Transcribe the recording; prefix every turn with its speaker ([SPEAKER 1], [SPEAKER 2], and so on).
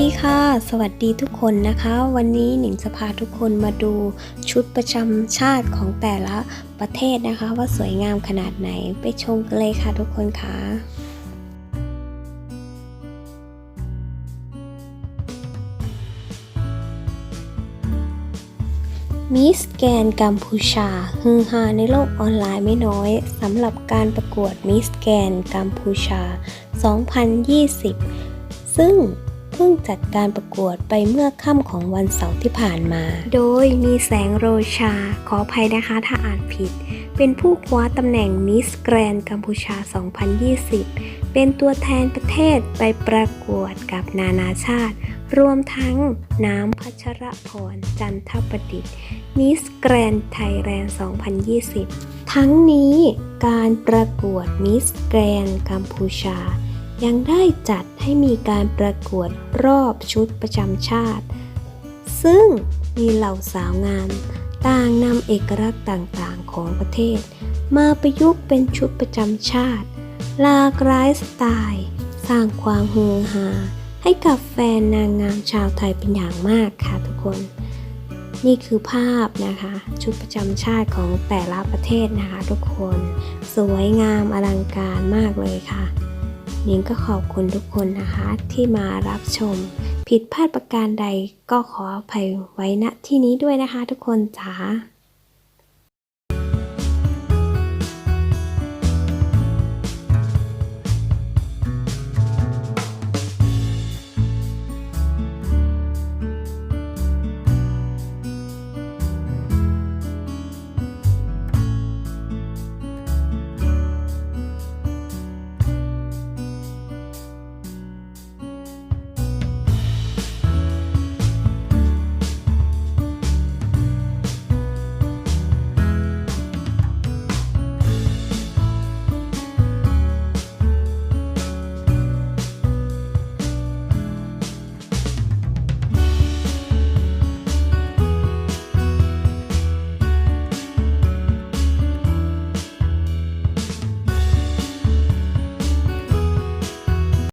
[SPEAKER 1] ดีค่ะ สวัสดีทุกคนนะคะ วันนี้หนิงจะพาทุกคนมาดูชุดประจำชาติของแต่ละประเทศนะคะ ว่าสวยงามขนาดไหนไปชมกันเลยค่ะทุกคนค่ะมิสแกนกัมพูชา ฮือฮาในโลกออนไลน์ไม่น้อยสำหรับการประกวดมิสแกนกัมพูชา 2020 ซึ่ง พิ่งจัดการประกวดไปเมื่อค่ำของวันเสาร์ที่ผ่านมา โดยมีแสงโรชา ขออภัยนะคะถ้าอ่านผิด เป็นผู้คว้าตำแหน่งมิสแกรนกัมพูชา 2020 เป็นตัวแทนประเทศไปประกวดกับนานาชาติ รวมทั้งน้ำพัชรพรจันทประดิษฐ์มิสแกรนไทยแลนด์ 2020 ทั้งนี้การประกวดมิสแกรนกัมพูชา ยังได้จัดให้มีการประกวดรอบชุดประจำชาติ ซึ่งมีเหล่าสาวงามต่างนำเอกลักษณ์ต่างๆของประเทศ มาประยุกต์เป็นชุดประจำชาติ หลากหลายสไตล์ สร้างความฮือฮาให้กับแฟนนางงามชาวไทยเป็นอย่างมากค่ะทุกคน นี่คือภาพนะคะ ชุดประจำชาติของแต่ละประเทศนะคะทุกคน สวยงามอลังการมากเลยค่ะ นิงก็ขอบคุณทุกคนนะคะที่มารับชม ผิดพลาดประการใดก็ขออภัยไว้ณที่นี้ด้วยนะคะทุกคนจ๋า